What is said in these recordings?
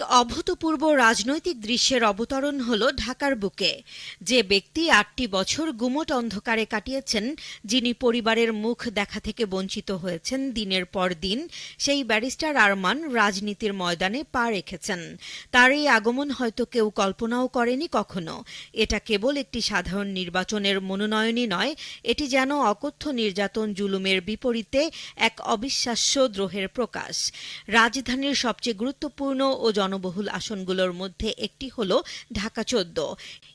এক অভূতপূর্ব রাজনৈতিক দৃশ্যের অবতরণ হল ঢাকার বুকে। যে ব্যক্তি আটটি বছর গুমট অন্ধকারে কাটিয়েছেন, যিনি পরিবারের মুখ দেখা থেকে বঞ্চিত হয়েছেন দিনের পর দিন, সেই ব্যারিস্টার আরমান রাজনীতির ময়দানে পা রেখেছেন। তার এই আগমন হয়তো কেউ কল্পনাও করেনি কখনো। এটা কেবল একটি সাধারণ নির্বাচনের মনোনয়নই নয়, এটি যেন অকথ্য নির্যাতন জুলুমের বিপরীতে এক অবিশ্বাস্য দ্রোহের প্রকাশ। রাজধানীর সবচেয়ে গুরুত্বপূর্ণ ও জনবহুল আসনগুলোর মধ্যে একটি হল ঢাকা চোদ্দ।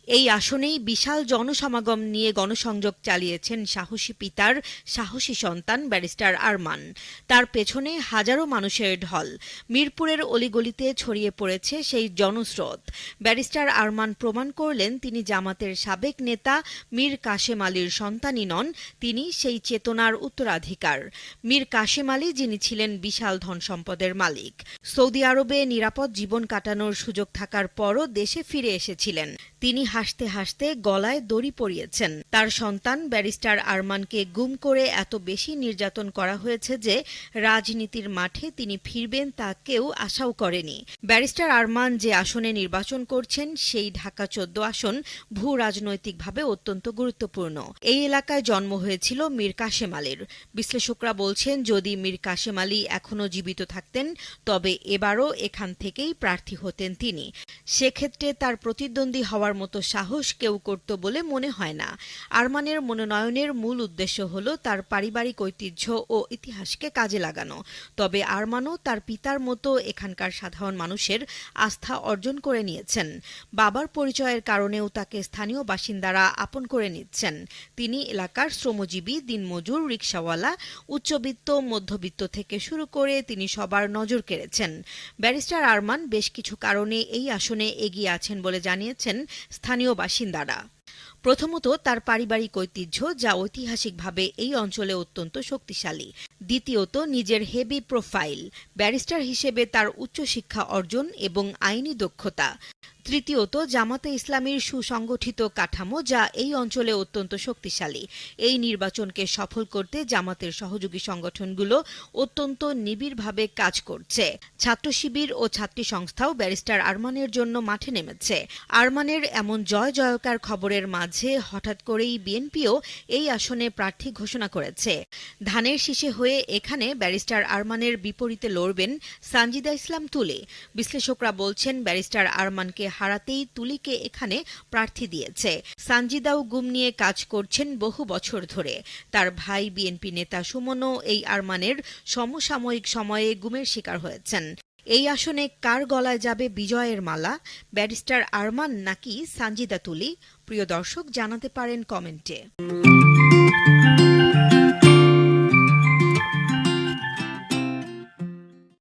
এই আসনেই বিশাল জনসমাগম নিয়ে গণসংযোগ চালিয়েছেন সাহসী পিতার সাহসী সন্তান ব্যারিস্টার আরমান। তার পেছনে হাজারো মানুষের ঢল। মিরপুরের অলিগলিতে ছড়িয়ে পড়েছে সেই জনস্রোত। ব্যারিস্টার আরমান প্রমাণ করলেন, তিনি জামাতের সাবেক নেতা মীর কাশেম আলীর সন্তানই নন, তিনি সেই চেতনার উত্তরাধিকার। মীর কাশেম আলী যিনি ছিলেন বিশাল ধন সম্পদের মালিক। সৌদি আরবে নিরাপদ জীবন কাটানোর সুযোগ থাকার পরও দেশে ফিরে এসেছিলেন। তিনি হাসতে হাসতে গলায় দড়ি পরিয়েছেন। তার সন্তান ব্যারিস্টার আরমানকে গুম করে এত বেশি নির্যাতন করা হয়েছে যে রাজনীতির মাঠে তিনি ফিরবেন তা কেউ আশাও করেনি। ব্যারিস্টার আরমান যে আসনে নির্বাচন করছেন, সেই ঢাকা চোদ্দ আসন ভূ রাজনৈতিকভাবে অত্যন্ত গুরুত্বপূর্ণ। এই এলাকায় জন্ম হয়েছিল মীর কাশেম আলীর। বিশ্লেষকরা বলছেন, যদি মীর কাশেম আলী এখনও জীবিত থাকতেন, তবে এবারও এখান থেকেই প্রার্থী হতেন তিনি। সেক্ষেত্রে তার প্রতিদ্বন্দ্বী হওয়ার মতো সাহস কেউ করত বলে মনে হয় না। আরমানের মনোনয়নের মূল উদ্দেশ্য হল তার পারিবারিক ঐতিহ্য ও ইতিহাসকে কাজে লাগানো। তবে আরমানও তার পিতার মতো এখানকার সাধারণ মানুষের আস্থা অর্জন করে নিয়েছেন। বাবার পরিচয়ের কারণেও তাকে স্থানীয় বাসিন্দারা আপন করে নিচ্ছেন। তিনি এলাকার শ্রমজীবী, দিনমজুর, রিক্সাওয়ালা, উচ্চবিত্ত, মধ্যবিত্ত থেকে শুরু করে তিনি সবার নজর কেড়েছেন। ব্যারিস্টার আরমান বেশ কিছু কারণে এই আসনে এগিয়ে আছেন বলে জানিয়েছেন স্থানীয় বাসিন্দারা। প্রথমত তার পারিবারিক ঐতিহ্য, যা ঐতিহাসিকভাবে এই অঞ্চলে অত্যন্ত শক্তিশালী। দ্বিতীয়ত, নিজের হেভি প্রোফাইল, ব্যারিস্টার হিসেবে তার উচ্চশিক্ষা অর্জন এবং আইনি দক্ষতা। তৃতীয়ত, জামাতে ইসলামীর সুসংগঠিত কাঠামো, যা এই অঞ্চলে অত্যন্ত শক্তিশালী। এই নির্বাচনকে সফল করতে জামাতের সহযোগী সংগঠনগুলো অত্যন্ত নিবিড়ভাবে কাজ করছে। ছাত্র শিবির ও ছাত্রী সংস্থাও ব্যারিস্টার আরমানের জন্য মাঠে নেমেছে। আরমানের এমন জয় জয়কার খবরের মাঝে হঠাৎ করেই বিএনপিও এই আসনে প্রার্থী ঘোষণা করেছে। ধানের শীষে হয়ে এখানে ব্যারিস্টার আরমানের বিপরীতে লড়বেন সানজিদা ইসলাম তুলে। বিশ্লেষকরা বলছেন, ব্যারিস্টার আরমানকে হারাতেই তুলিকে এখানে প্রার্থী দিয়েছে। সানজিদাও গুম নিয়ে কাজ করছেন বহু বছর ধরে। তার ভাই বিএনপি নেতা সুমনও এই আরমানের সমসাময়িক সময়ে গুমের শিকার হয়েছেন। এই আসনে কার গলায় যাবে বিজয়ের মালা? ব্যারিস্টার আরমান নাকি সানজিদা তুলি? প্রিয় দর্শক, জানাতে পারেন কমেন্টে।